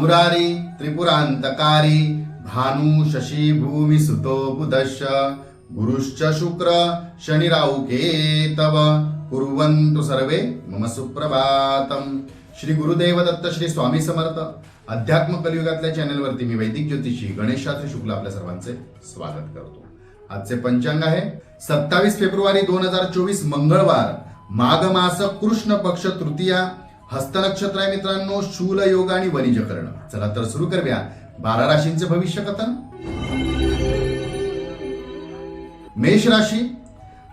मुरारी त्रिपुरांतकारी भानु शशी भूमी सुतो बुधश्च गुरुश्च शुक्र शनिराहु केतव कुर्वन्तु सर्वे मम सुप्रभातम्। श्री गुरुदेव दत्त श्री स्वामी समर्थ अध्यात्म कलियुगातल्या चॅनलवरती मी वैदिक ज्योतिषी गणेश शास्त्री शुक्ल आपल्या सर्वांचे स्वागत करतो. आजचे पंचांग आहे सत्तावीस फेब्रुवारी दोन हजार चोवीस मंगळवार माघ मास कृष्ण पक्ष तृतीया हस्त नक्षत्र आहे मित्रांनो शूल योग आणि वनिज करण चला तर सुरू करूया बारा राशींचे भविष्य कथन. मेष राशी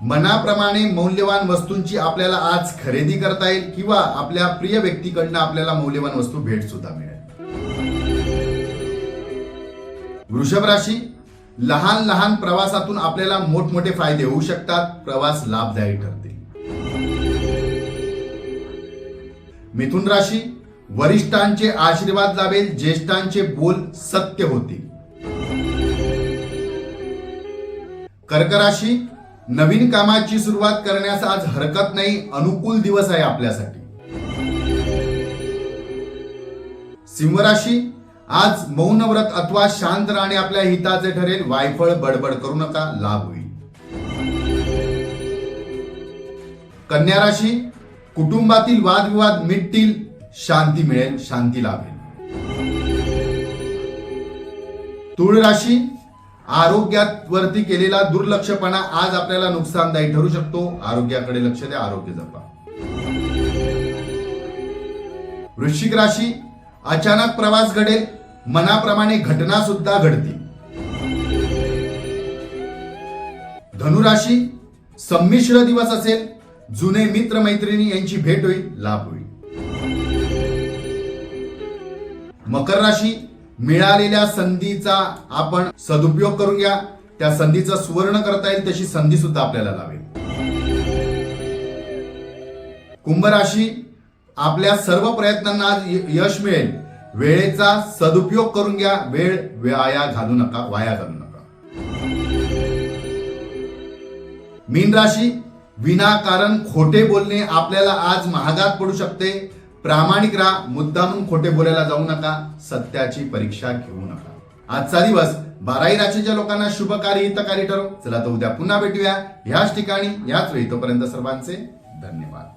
मनाप्रमाणे मौल्यवान वस्तूंची आपल्याला आज खरेदी करता येईल किंवा आपल्या प्रिय व्यक्तीकडनं आपल्याला मौल्यवान वस्तू भेट सुद्धा मिळेल. वृषभ राशी लहान लहान प्रवासातून आपल्याला मोठमोठे फायदे होऊ शकतात प्रवास लाभदायी ठरते मिथुन राशी वरिष्ठांचे आशीर्वाद लाभेल ज्येष्ठांचे बोल सत्य होतील. कर्क राशी नवीन कामाची सुरुवात करण्यास आज हरकत नाही अनुकूल दिवस आहे आपल्यासाठी. सिंहराशी आज मौन व्रत अथवा शांत राहणे आपल्या हिताचे ठरेल वायफळ बडबड करू नका लाभ होईल. कन्या राशी कुटुंबातील वादविवाद मिटतील शांती मिळेल शांती लाभेल. तुळ राशी आरोग्यात वरती केलेला दुर्लक्षपणा आज आपल्याला नुकसानदायी ठरू शकतो. आरोग्याकडे लक्ष द्या आरोग्य जपा. वृश्चिक राशी अचानक प्रवास घडेल मनाप्रमाणे घटना सुद्धा घडतील. धनुराशी संमिश्र दिवस असेल जुने मित्र मैत्रिणी यांची भेट होईल लाभ होईल. मकर राशी मिळालेल्या संधीचा आपण सदुपयोग करून घ्या. त्या संधीचा सुवर्ण करता येईल तशी संधी सुद्धा आपल्याला लावेल. कुंभ राशी आपल्या सर्व प्रयत्नांना आज यश मिळेल. वेळेचा सदुपयोग करून घ्या. वेळ वाया घालू नका वाया घालू नका. मीन राशी विनाकारण खोटे बोलणे आपल्याला आज महागात पडू शकते. प्रामाणिक राहा मुद्दामून खोटे बोलायला जाऊ नका सत्याची परीक्षा घेऊ नका. आजचा दिवस बाराही राशीच्या लोकांना शुभकारी हितकारी ठरो चला तर उद्या पुन्हा भेटूया. ह्याच ठिकाणी याच वेळी तोपर्यंत सर्वांचे धन्यवाद.